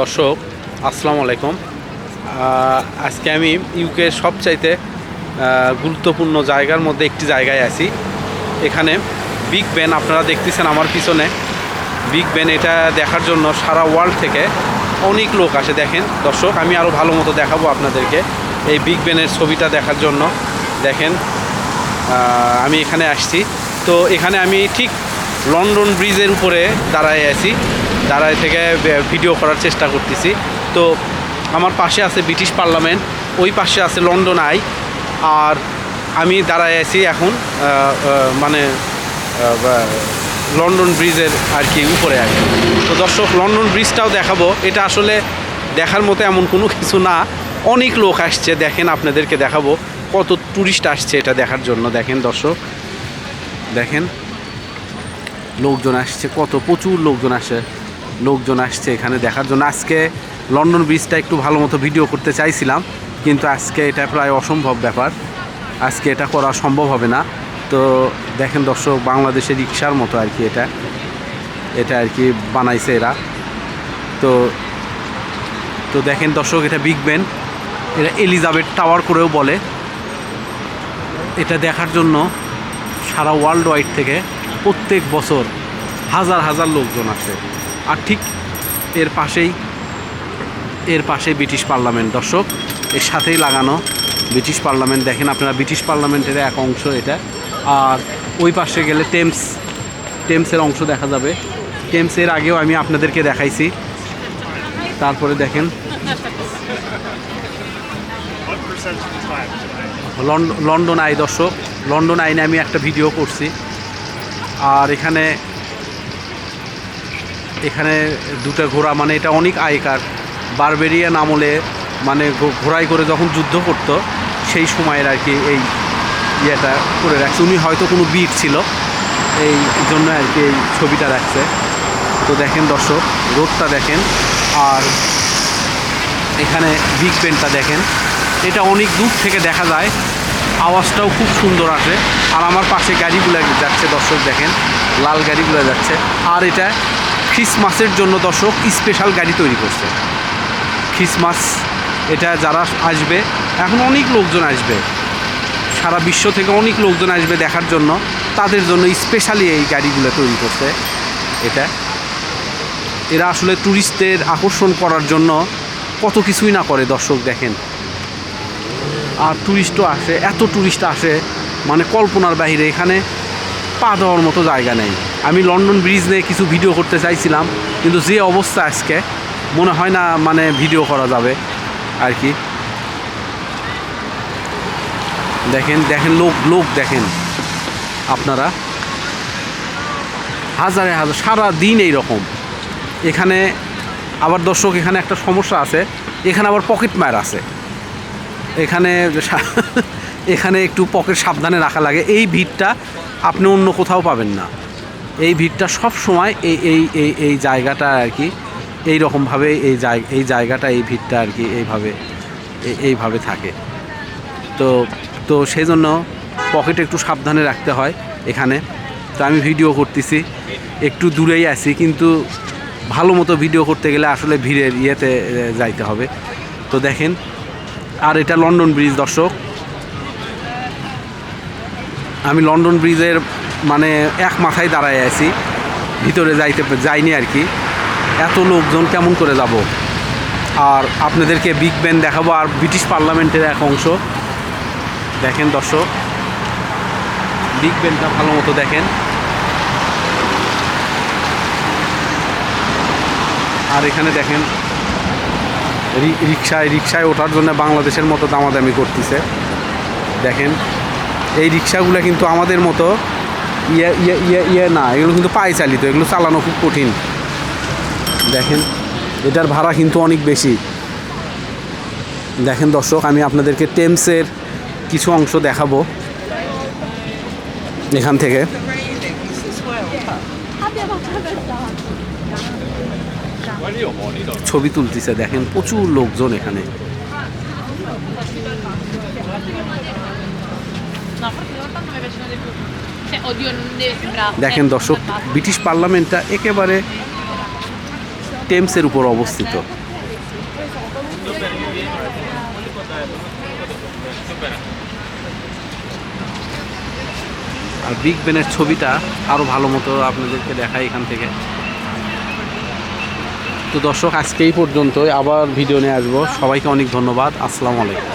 দর্শক, আসসালামু আলাইকুম। আজকে আমি ইউকের সবচাইতে গুরুত্বপূর্ণ জায়গার মধ্যে একটি জায়গায় আছি। এখানে বিগ ব্যান আপনারা দেখতেছেন আমার পিছনে। বিগ ব্যান এটা দেখার জন্য সারা ওয়ার্ল্ড থেকে অনেক লোক আসে, দেখেন। দর্শক, আমি আরও ভালো মতো দেখাবো আপনাদেরকে এই বিগ ব্যানের ছবিটা দেখার জন্য। দেখেন আমি এখানে আসছি। তো এখানে আমি ঠিক লন্ডন ব্রিজের উপরে দাঁড়ায় আছি। দাঁড়ায় থেকে ভিডিও করার চেষ্টা করতেছি। তো আমার পাশে আছে ব্রিটিশ পার্লামেন্ট ওই পাশে আছে লন্ডন আই আর আমি দাঁড়ায় আছি এখন মানে লন্ডন ব্রিজের আর কি উপরে আর তো দর্শক লন্ডন ব্রিজটাও দেখাবো। এটা আসলে দেখার মতো এমন কোনো কিছু না। অনেক লোক আসছে, দেখেন আপনাদেরকে দেখাবো। কত ট্যুরিস্ট আসছে এটা দেখার জন্য, দেখেন দর্শক। দেখেন, লোকজন আসছে, কত, প্রচুর লোকজন আসে। লোকজন আসছে এখানে দেখার জন্য। আজকে লন্ডন ব্রিজটা একটু ভালো মতো ভিডিও করতে চাইছিলাম, কিন্তু আজকে এটা প্রায় অসম্ভব ব্যাপার। আজকে এটা করা সম্ভব হবে না। তো দেখেন দর্শক, বাংলাদেশের রিক্সার মতো আর কি এটা। এটা আর কি বানাইছে এরা। তো তো দেখেন দর্শক, এটা বিগ ব্যান এটা এলিজাবেথ টাওয়ার করেও বলে। এটা দেখার জন্য সারা ওয়ার্ল্ড ওয়াইড থেকে প্রত্যেক বছর হাজার হাজার লোকজন আসে। আর ঠিক এর পাশেই, এর পাশে ব্রিটিশ পার্লামেন্ট। দর্শক, এর সাথেই লাগানো ব্রিটিশ পার্লামেন্ট। দেখেন আপনারা, ব্রিটিশ পার্লামেন্টের এক অংশ এটা। আর ওই পাশে গেলে টেমস, টেমসের অংশ দেখা যাবে। টেমসের আগেও আমি আপনাদেরকে দেখাইছি। তারপরে দেখেন। লন্ড- লন্ডন আই, দর্শক। লন্ডন আইনে আমি একটা ভিডিও করছি। আর এখানে এখানে দুটো ঘোড়া মানে এটা অনেক আয়কার বারবেরিয়ান আমলে মানে ঘোড়ায় করে যখন যুদ্ধ করতো, সেই সময়ের আর কি এই ইয়েটা করে রাখছে। উনি হয়তো কোনো বীর ছিল, এই জন্য আর কি এই ছবিটা রাখছে। তো দেখেন দর্শক রোডটা দেখেন, আর এখানে বিগ পেনটা দেখেন। এটা অনেক দূর থেকে দেখা যায়, আওয়াজটাও খুব সুন্দর আসে। আর আমার পাশে গাড়িগুলো যাচ্ছে দর্শক দেখেন, লাল গাড়িগুলো যাচ্ছে। আর এটা খ্রিসমাসের জন্য দর্শক স্পেশাল গাড়ি তৈরি করছে। খ্রিসমাস, এটা যারা আসবে, এখন অনেক লোকজন আসবে। সারা বিশ্ব থেকে অনেক লোকজন আসবে দেখার জন্য। তাদের জন্য স্পেশালি এই গাড়িগুলো তৈরি করছে এটা। এরা আসলে ট্যুরিস্টদের আকর্ষণ করার জন্য কত কিছুই না করে, দর্শক দেখেন। আর ট্যুরিস্টও আসে, এত ট্যুরিস্ট আসে মানে কল্পনার বাইরে এখানে পা দেওয়ার মতো জায়গা নেই। আমি লন্ডন ব্রিজ নিয়ে কিছু ভিডিও করতে চাইছিলাম, কিন্তু যে অবস্থা আজকে, মনে হয় না মানে ভিডিও করা যাবে আর কি। দেখেন দেখেন, লোক লোক দেখেন আপনারা। হাজারে হাজার সারা দিন এই রকম এখানে আবার দর্শক, এখানে একটা সমস্যা আছে, এখানে আবার পকেট মার আছে। এখানে এখানে একটু পকেট সাবধানে রাখা লাগে। এই ভিড়টা আপনি অন্য কোথাও পাবেন না। এই ভিড়টা সব সময় এই এই এই এই জায়গাটা আর কি, এই রকমভাবে এই জায়গা এই জায়গাটা, এই ভিড়টা আর কি এইভাবে এই- এইভাবে থাকে। তো তো সেই জন্য পকেট একটু সাবধানে রাখতে হয় এখানে। তো আমি ভিডিও করতেছি, একটু দূরেই আছি, কিন্তু ভালো মতো ভিডিও করতে গেলে আসলে ভিড়ের ইয়েতে যাইতে হবে। তো দেখেন, আর এটা লন্ডন ব্রিজ, দর্শক। আমি লন্ডন ব্রিজের মানে এক মাথায় দাঁড়ায় আছি, ভিতরে যাইতে যাইনি আর কি। এত লোকজন কেমন করে যাব? আর আপনাদেরকে বিগ ব্যান দেখাবো, আর ব্রিটিশ পার্লামেন্টের এক অংশ। দেখেন দর্শক বিগ ব্যানটা ভালো মতো দেখেন। আর এখানে দেখেন রিক্সায় রিক্সায় ওঠার জন্য বাংলাদেশের মতো দামাদামি করতেছে। দেখেন, এই রিক্সাগুলো কিন্তু আমাদের মতো ইয়ে ইয়ে ইয়ে ইয়ে না, এগুলো কিন্তু পায়ে চালিত এগুলো চালানো খুব কঠিন। দেখেন, এটার ভাড়া কিন্তু অনেক বেশি। দেখেন দর্শক, আমি আপনাদেরকে টেমসের কিছু অংশ দেখাবো। এখান থেকে। ছবি তুলতেছে, দেখেন, প্রচুর লোকজন এখানে। দেখেন দর্শক ব্রিটিশ পার্লামেন্টটা একেবারে টেমসের উপর অবস্থিত। আর বিগ বেনের ছবিটা আরও ভালো মতো আপনাদেরকে দেখায় এখান থেকে। তো দর্শক আজকে এই পর্যন্তই। আবার ভিডিও নিয়ে আসব। সবাইকে অনেক ধন্যবাদ। আসসালামু আলাইকুম।